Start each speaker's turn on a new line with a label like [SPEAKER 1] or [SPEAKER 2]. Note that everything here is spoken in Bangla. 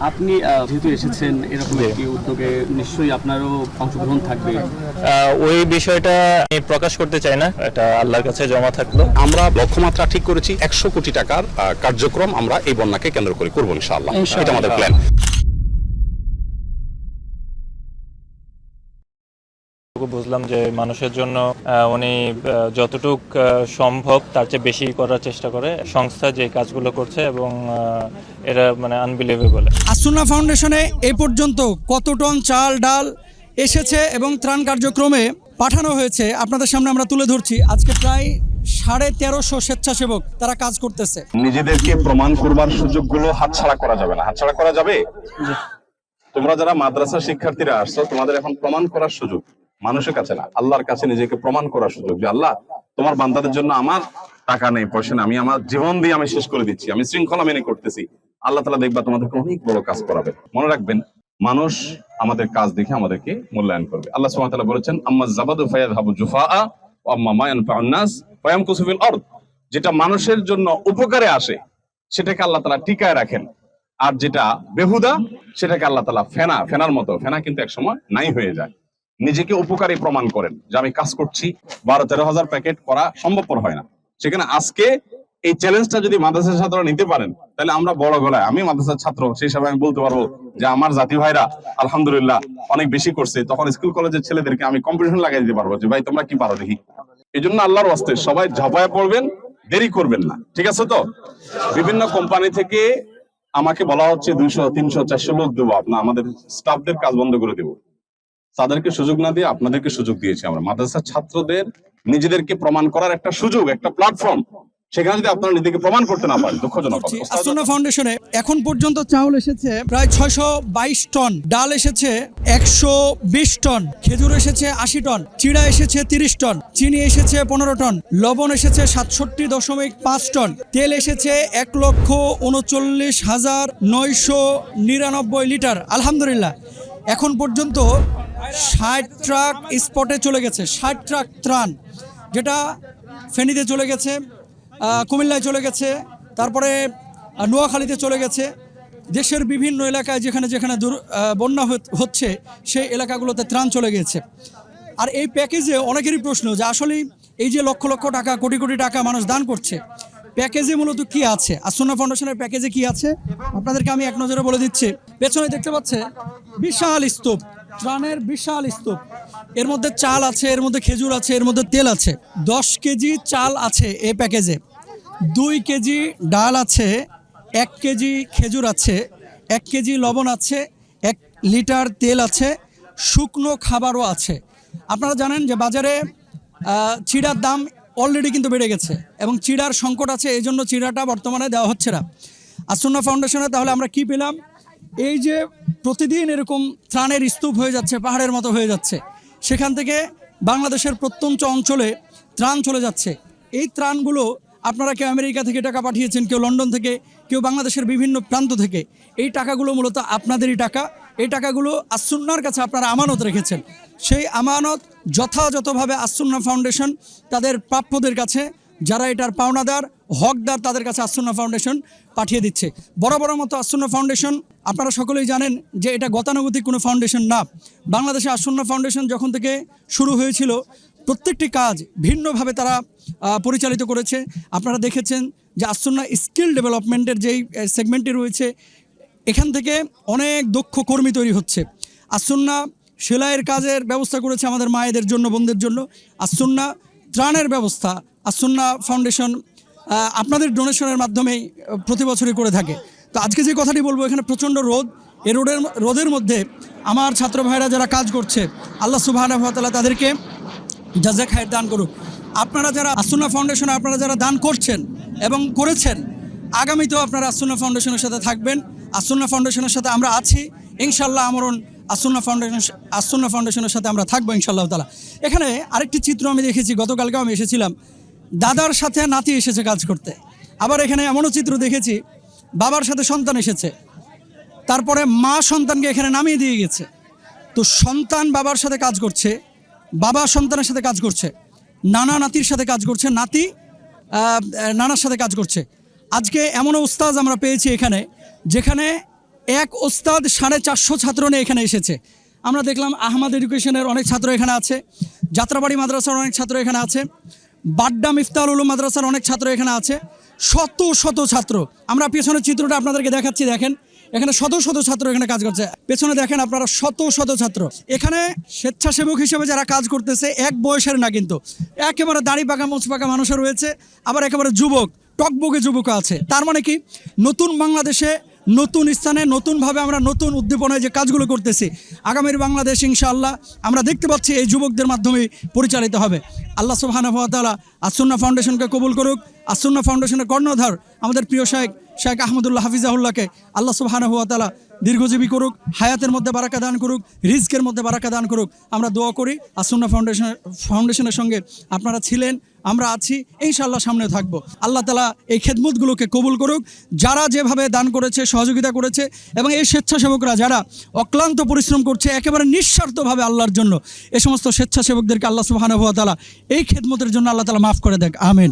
[SPEAKER 1] আপনি যেহেতু এসেছেন এরকম একটি উদ্যোগে নিশ্চয়ই আপনারও অংশগ্রহণ থাকবে।
[SPEAKER 2] আহ, ওই বিষয়টা আমি প্রকাশ করতে চাই না এটা আল্লাহর কাছে জমা থাকল।
[SPEAKER 3] আমরা লক্ষ্যমাত্রা ঠিক করেছি একশো কোটি টাকার কার্যক্রম আমরা এই বন্যাকে কেন্দ্র করে করব ইনশাআল্লাহ। এটা আমাদের প্ল্যান
[SPEAKER 2] বুঝলাম যে মানুষের জন্য উনি যতটুক সম্ভব তার চেয়ে বেশি করার চেষ্টা করে। সংস্থা যে কাজগুলো করছে এবং এরা মানে আনবিলিভেবল
[SPEAKER 4] আসুন্না ফাউন্ডেশনে এ পর্যন্ত কত টন চাল ডাল এসেছে এবং ত্রাণ কার্যক্রমে পাঠানো হয়েছে আপনাদের সামনে আমরা তুলে ধরছি। আজকে প্রায় সাড়ে তেরোশো স্বেচ্ছাসেবক তারা কাজ করতেছে।
[SPEAKER 3] নিজেদেরকে প্রমাণ করবার সুযোগগুলো হাতছাড়া করা যাবে না। হাতছাড়া করা যাবে? তোমরা যারা মাদ্রাসা শিক্ষার্থীরা আসছো তোমাদের এখন প্রমাণ করার সুযোগ। মানুষের কাছে না, আল্লাহর কাছে নিজেকে প্রমাণ করার সুযোগ যে, আল্লাহ, তোমার বান্দাদের জন্য আমার টাকা নেই, পয়সা নেই, আমি আমার জীবন দিয়ে আমি শেষ করে দিচ্ছি, আমি শৃঙ্খলা মেনে করতেছি। আল্লাহ তালা দেখবা তোমাদেরকে অনেক বড় কাজ করাবে। মনে রাখবেন, মানুষ আমাদের কাজ দেখে আমাদেরকে মূল্যায়ন করবে। আল্লাহ বলেছেন, আম্মা জাবাদু জুফাআ ওয়া আম্মা মা ইয়ানফাউন নাস ফায়ামকুসু ফিল আরদ। যেটা মানুষের জন্য উপকারে আসে, সেটাকে আল্লাহ তাআলা টিকায় রাখেন। আর যেটা বেহুদা, সেটাকে আল্লাহ তাআলা ফেনা, ফেনার মতো, ফেনা কিন্তু একসময় নাই হয়ে যায়। নিজেকে উপকারী প্রমাণ করেন যে আমি কাজ করছি, বারো তেরো হাজার প্যাকেট করা সম্ভবপর হয় না। সেখানে আজকে এই চ্যালেঞ্জটা যদি মাদ্রাসার ছাত্ররা নিতে পারেন, তাহলে আমরা বড় গলায়, আমি মাদ্রাসার ছাত্র, সেই হিসাবে আমি বলতে পারব যে আমার জাতি ভাইরা আলহামদুলিল্লাহ অনেক বেশি করছে, তখন স্কুল কলেজের ছেলেদেরকে আমি কম্পিটিশন লাগাই দিতে পারব যে, ভাই, তোমরা কি পারো দেখি? এই জন্য আল্লাহর ওয়াস্তে সবাই ঝাঁপায় পড়বেন, দেরি করবেন না। ঠিক আছে তো? বিভিন্ন কোম্পানি থেকে আমাকে বলা হচ্ছে, দুইশো, তিনশো, চারশো লোক দেবো আপনার আমাদের স্টাফদের কাজ বন্ধ করে দেবো। তাদেরকে সুযোগ না দিয়ে আপনাদেরকে সুযোগ দিয়েছি আমরা। মাদ্রাসার ছাত্রদের নিজেদেরকে প্রমাণ করার একটা সুযোগ একটা প্ল্যাটফর্ম সেখানে যদি আপনারা নিজেকে প্রমাণ করতে না পারেন দুঃখজনক কথা।
[SPEAKER 4] ফাউন্ডেশনে এখন পর্যন্ত চাউল এসেছে প্রায় ছয়শো বাইশ টন ডাল এসেছে একশো বিশ টন খেজুর এসেছে আশি টন চিড়া এসেছে তিরিশ টন চিনি এসেছে পনেরো টন লবণ এসেছে সাতষট্টি দশমিক পাঁচ টন তেল এসেছে এক লক্ষ উনচল্লিশ হাজার নয়শো নিরানব্বই লিটার। আলহামদুলিল্লাহ। এখন পর্যন্ত ষাট ট্রাক স্পটে চলে গেছে, ষাট ট্রাক ত্রাণ, যেটা ফেনীতে চলে গেছে কুমিল্লায় চলে গেছে, তারপরে নোয়াখালীতে চলে গেছে। দেশের বিভিন্ন এলাকায় যেখানে যেখানে দুর- বন্যা হচ্ছে, সেই এলাকাগুলোতে ত্রাণ চলে গেছে। আর এই প্যাকেজে অনেকেরই প্রশ্ন যে আসলে এই যে লক্ষ লক্ষ টাকা, কোটি কোটি টাকা মানুষ দান করছে, প্যাকেজে মূলত কি আছে? আসন্না ফাউন্ডেশনের প্যাকেজে কি আছে? আপনাদেরকে আমি এক নজরে বলে দিচ্ছি। পেছনে দেখতে পাচ্ছে, বিশাল স্তূপ। ত্রাণের বিশাল স্তূপ। এর মধ্যে চাল আছে, এর মধ্যে খেজুর আছে, এর মধ্যে তেল আছে। দশ কেজি চাল আছে এই প্যাকেজে। দুই কেজি ডাল আছে, এক কেজি খেজুর আছে, এক কেজি লবণ আছে, এক লিটার তেল আছে, শুকনো খাবারও আছে। আপনারা জানেন যে বাজারে চিড়ার দাম অলরেডি কিন্তু বেড়ে গেছে এবং চিড়ার সংকট আছে, এই জন্য চিড়াটা বর্তমানে দেওয়া হচ্ছে না। আসন্না ফাউন্ডেশনে তাহলে আমরা কি পেলাম? এই যে প্রতিদিন এরকম ত্রাণের স্তূপ হয়ে যাচ্ছে, পাহাড়ের মতো হয়ে যাচ্ছে, সেখান থেকে বাংলাদেশের প্রত্যন্ত অঞ্চলে ত্রাণ চলে যাচ্ছে। এই ত্রাণগুলো আপনারা কেউ আমেরিকা থেকে টাকা পাঠিয়েছেন, কেউ লন্ডন থেকে, কেউ বাংলাদেশের বিভিন্ন প্রান্ত থেকে, এই টাকাগুলো মূলত আপনাদেরই টাকা। এই টাকাগুলো আসুন্নার কাছে আপনারা আমানত রেখেছেন। সেই আমানত যথাযথভাবে আসুন্না ফাউন্ডেশন তাদের প্রাপ্যদের কাছে যারা এটার পাওনাদার, হকদার, তাদের কাছে আসুন্না ফাউন্ডেশন পাঠিয়ে দিচ্ছে। বরাবরের মতো আসুন্না ফাউন্ডেশন, আপনারা সকলেই জানেন যে এটা গতানুগতিক কোনো ফাউন্ডেশন না। বাংলাদেশে আসুন্না ফাউন্ডেশন যখন থেকে শুরু হয়েছিল, প্রত্যেকটি কাজ ভিন্নভাবে তারা পরিচালিত করেছে। আপনারা দেখেছেন যে আসুন্না স্কিল ডেভেলপমেন্টের যেই সেগমেন্টটি রয়েছে, এখান থেকে অনেক দক্ষ কর্মী তৈরি হচ্ছে। আসুন্না সেলাইয়ের কাজের ব্যবস্থা করেছে আমাদের মায়েদের জন্য, বোনদের জন্য। আসুন্না ত্রাণের ব্যবস্থা আসুন্না ফাউন্ডেশন আপনাদের ডোনেশনের মাধ্যমেই প্রতি বছরই করে থাকে। তো আজকে যে কথাটি বলব, এখানে প্রচণ্ড রোদ। এই রোদের রোদের মধ্যে আমার ছাত্র ভাইরা যারা কাজ করছে, আল্লাহ সুবাহ তাদেরকে জাজা খায়ের দান করুক। আপনারা যারা আসুনা ফাউন্ডেশনে আপনারা যারা দান করছেন এবং করেছেন, আগামীতেও আপনারা আসুনা ফাউন্ডেশনের সাথে থাকবেন। আসুনা ফাউন্ডেশনের সাথে আমরা আছি। ইনশাল্লাহ আমরণ আসুনা ফাউন্ডেশন আসুনা ফাউন্ডেশনের সাথে আমরা থাকব ইনশাল্লাহ তালা এখানে আরেকটি চিত্র আমি দেখেছি, গতকালকেও আমি এসেছিলাম। দাদার সাথে নাতি এসেছে কাজ করতে। আবার এখানে এমনও চিত্র দেখেছি, বাবার সাথে সন্তান এসেছে। তারপরে মা সন্তানকে এখানে নামিয়ে দিয়ে গেছে। তো সন্তান বাবার সাথে কাজ করছে, বাবা সন্তানের সাথে কাজ করছে, নানা নাতির সাথে কাজ করছে, নাতি নানার সাথে কাজ করছে। আজকে এমন উস্তাজ আমরা পেয়েছি এখানে, যেখানে এক ওস্তাদ সাড়ে চারশো ছাত্র নিয়ে এখানে এসেছে। আমরা দেখলাম আহমদ এডুকেশনের অনেক ছাত্র এখানে আছে, যাত্রাবাড়ি মাদ্রাসার অনেক ছাত্র এখানে আছে। বাড্ডা মিফতাল উলুম মাদ্রাসার অনেক ছাত্র এখানে আছে। শত শত ছাত্র। আমরা পেছনের চিত্রটা আপনাদেরকে দেখাচ্ছি, দেখেন। এখানে শত শত ছাত্র এখানে কাজ করছে। পেছনে দেখেন আপনারা, শত শত ছাত্র। এখানে স্বেচ্ছাসেবক হিসেবে যারা কাজ করতেছে, এক বয়সের না কিন্তু। একেবারে দাড়ি পাকা, মোচ পাকা মানুষও রয়েছে, আবার একেবারে যুবক, টকবগে যুবক আছে। তার মানে কি? নতুন বাংলাদেশে নতুন স্থানে, নতুনভাবে আমরা নতুন উদ্দীপনায় যে কাজগুলো করতেছি, আগামীর বাংলাদেশ ইনশাআল্লাহ আমরা দেখতে পাচ্ছি এই যুবকদের মাধ্যমে পরিচালিত হবে। আল্লাহ সুহানা তাআলা আসুন্না ফাউন্ডেশনকে কবুল করুক। আসুন্না ফাউন্ডেশনের কর্ণধার আমাদের প্রিয় শাহেক শেখ আহমদুল্লাহ হাফিজাহুল্লাহকে আল্লাহ সুবাহানা হুয়া তালা দীর্ঘজীবী করুক, হায়াতের মধ্যে বারাকা দান করুক রিস্কের মধ্যে বারাকা দান করুক। আমরা দোয়া করি আসুন্না ফাউন্ডেশনের ফাউন্ডেশনের সঙ্গে আপনারা ছিলেন, আমরা আছি ইনশাল্লাহ সামনে থাকব। আল্লাহ তালা এই খেদমতগুলোকে কবুল করুক। যারা যেভাবে দান করেছে, সহযোগিতা করেছে এবং এই স্বেচ্ছাসেবকরা যারা অক্লান্ত পরিশ্রম করছে, একেবারে নিঃস্বার্থভাবে আল্লাহর জন্য, এ সমস্ত স্বেচ্ছাসেবকদেরকে আল্লাহ সুবাহানুয়া তালা এই খেদমতের জন্য আল্লাহ তালা মাফ করে দেখ আমিন।